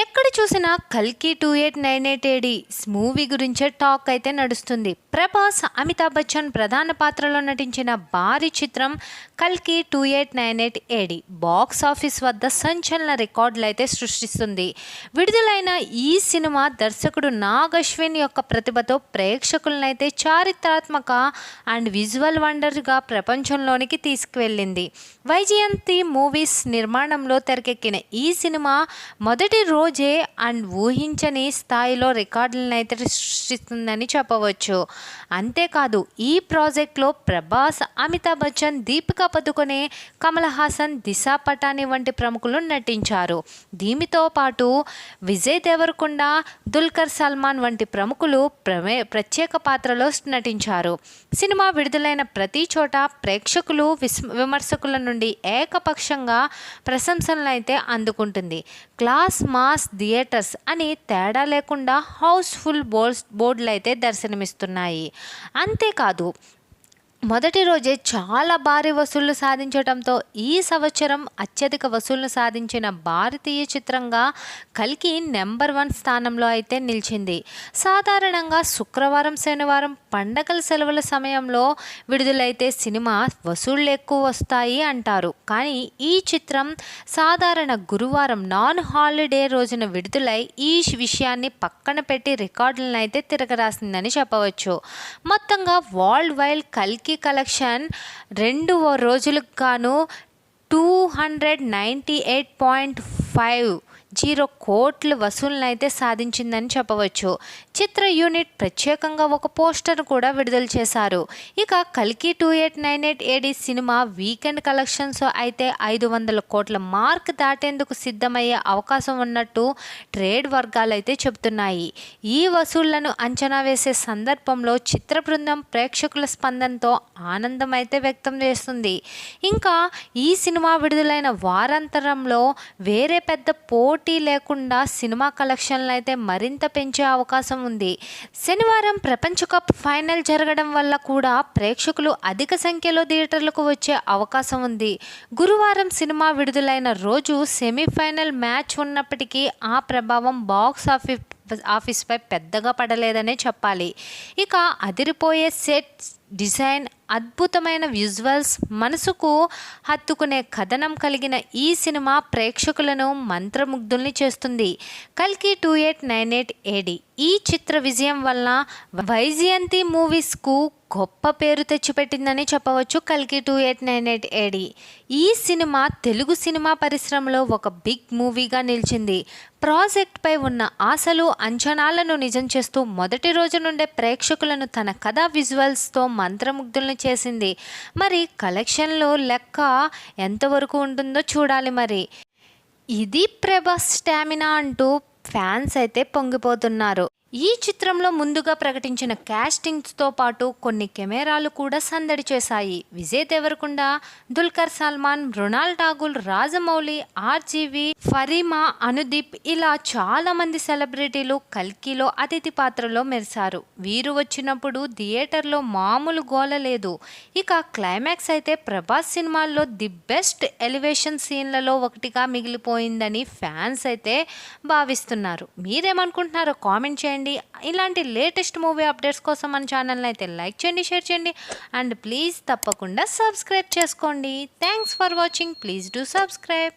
ఎక్కడ చూసినా కల్కి two eight nine eight AD movie గురించే టాక్ అయితే నడుస్తుంది. ప్రభాస్ అమితాబ్ బచ్చన్ ప్రధాన పాత్రలో నటించిన భారీ చిత్రం కల్కి two eight nine eight AD box office వద్ద సంచలన రికార్డులు అయితే సృష్టిస్తుంది. విడుదలైన ఈ సినిమా దర్శకుడు నాగ్ అశ్విన్ యొక్క ప్రతిభతో ప్రేక్షకులనైతే చారిత్రాత్మక అండ్ విజువల్ వండర్గా ప్రపంచంలోనికి తీసుకువెళ్ళింది. వైజయంతి మూవీస్ నిర్మాణంలో తెరకెక్కిన ఈ సినిమా మొదటి రోజు అండ్ ఊహించని స్థాయిలో రికార్డులను అయితే సృష్టిస్తుందని చెప్పవచ్చు. అంతేకాదు ఈ ప్రాజెక్ట్లో ప్రభాస్ అమితాబ్ బచ్చన్ దీపికా పదుకొనే కమల్ హాసన్ దిశా పటాని వంటి ప్రముఖులు నటించారు. దీనితో పాటు విజయ్ దేవరకొండ దుల్కర్ సల్మాన్ వంటి ప్రముఖులు ప్రమే ప్రత్యేక పాత్రలో నటించారు. సినిమా విడుదలైన ప్రతి చోట ప్రేక్షకులు విస్ విమర్శకుల నుండి ఏకపక్షంగా ప్రశంసలను అయితే అందుకుంటుంది. క్లాస్ మా మాస్ థియేటర్స్ అని తేడా లేకుండా హౌస్ఫుల్ బోర్డ్స్ బోర్డులు అయితే దర్శనమిస్తున్నాయి. అంతేకాదు మొదటి రోజే చాలా భారీ వసూళ్ళు సాధించడంతో ఈ సంవత్సరం అత్యధిక వసూళ్ళు సాధించిన భారతీయ చిత్రంగా కల్కి నెంబర్ వన్ స్థానంలో అయితే నిలిచింది. సాధారణంగా శుక్రవారం శనివారం పండగల సెలవుల సమయంలో విడుదలైతే సినిమా వసూళ్ళు ఎక్కువ వస్తాయి అంటారు. కానీ ఈ చిత్రం సాధారణ గురువారం నాన్ హాలిడే రోజున విడుదలై ఈ విషయాన్ని పక్కన పెట్టి రికార్డులను అయితే తిరగరాసిందని చెప్పవచ్చు. మొత్తంగా వరల్డ్ వైడ్ కల్కి కలెక్షన్ రెండు రోజులకు గాను two hundred ninety eight point five zero కోట్ల వసూలను అయితే సాధించిందని చెప్పవచ్చు. చిత్ర యూనిట్ ప్రత్యేకంగా ఒక పోస్టర్ కూడా విడుదల చేశారు. ఇక కల్కి two eight nine eight AD cinema weekend collections అయితే ఐదు వందల కోట్ల మార్క్ దాటేందుకు సిద్ధమయ్యే అవకాశం ఉన్నట్టు ట్రేడ్ వర్గాలు అయితే చెబుతున్నాయి. ఈ వసూళ్ళను అంచనా వేసే సందర్భంలో చిత్ర బృందం ప్రేక్షకుల స్పందనతో ఆనందం అయితే వ్యక్తం చేస్తుంది. ఇంకా ఈ సినిమా విడుదలైన వారాంతరంలో వేరే పెద్ద పోటీ లేకుండా సినిమా కలెక్షన్లు అయితే మరింత పెంచే అవకాశం ఉంది. శనివారం ప్రపంచ కప్ ఫైనల్ జరగడం వల్ల కూడా ప్రేక్షకులు అధిక సంఖ్యలో థియేటర్లకు వచ్చే అవకాశం ఉంది. గురువారం సినిమా విడుదలైన రోజు సెమీఫైనల్ మ్యాచ్ ఉన్నప్పటికీ ఆ ప్రభావం బాక్స్ ఆఫీస్ ఆఫీస్పై పెద్దగా పడలేదనే చెప్పాలి. ఇక అదిరిపోయే సెట్ డిజైన్ అద్భుతమైన విజువల్స్ మనసుకు హత్తుకునే కథనం కలిగిన ఈ సినిమా ప్రేక్షకులను మంత్రముగ్ధుల్ని చేస్తుంది. కల్కి two eight nine eight AD. ఈ చిత్ర విజయం వలన వైజయంతి మూవీస్కు గొప్ప పేరు తెచ్చిపెట్టిందని చెప్పవచ్చు. కల్కి two eight nine eight AD. ఈ సినిమా తెలుగు సినిమా పరిశ్రమలో ఒక బిగ్ మూవీగా నిలిచింది. ప్రాజెక్ట్పై ఉన్న ఆశలు అంచనాలను నిజం చేస్తూ మొదటి రోజు నుండే ప్రేక్షకులను తన కథా విజువల్స్తో మంత్రముగ్ధులను చేసింది. మరి కలెక్షన్లో లెక్క ఎంతవరకు ఉంటుందో చూడాలి మరి. ఇది ప్రభాస్ స్టామినా అంటూ ఫ్యాన్స్ అయితే పొంగిపోతున్నారు. ఈ చిత్రంలో ముందుగా ప్రకటించిన క్యాస్టింగ్స్తో పాటు కొన్ని కెమెరాలు కూడా సందడి చేశాయి. విజయ్ దేవరకొండ దుల్కర్ సల్మాన్ మృణాల్ ఠాగూర్ రాజమౌళి ఆర్జీవి ఫరీమా అనుదీప్ ఇలా చాలా మంది సెలబ్రిటీలు కల్కిలో అతిథి పాత్రలో మెరిశారు. వీరు వచ్చినప్పుడు థియేటర్లో మామూలు గోల లేదు. ఇక క్లైమాక్స్ అయితే ప్రభాస్ సినిమాల్లో ది బెస్ట్ ఎలివేషన్ సీన్లలో ఒకటిగా మిగిలిపోయిందని ఫ్యాన్స్ అయితే భావిస్తున్నారు. మీరేమనుకుంటున్నారో కామెంట్ చేయండి. చేయండి. ఇలాంటి లేటెస్ట్ మూవీ అప్డేట్స్ కోసం మన ఛానల్ని అయితే లైక్ చేయండి షేర్ చేయండి. అండ్ ప్లీజ్ తప్పకుండా సబ్స్క్రైబ్ చేసుకోండి. Thanks for watching. Please do subscribe.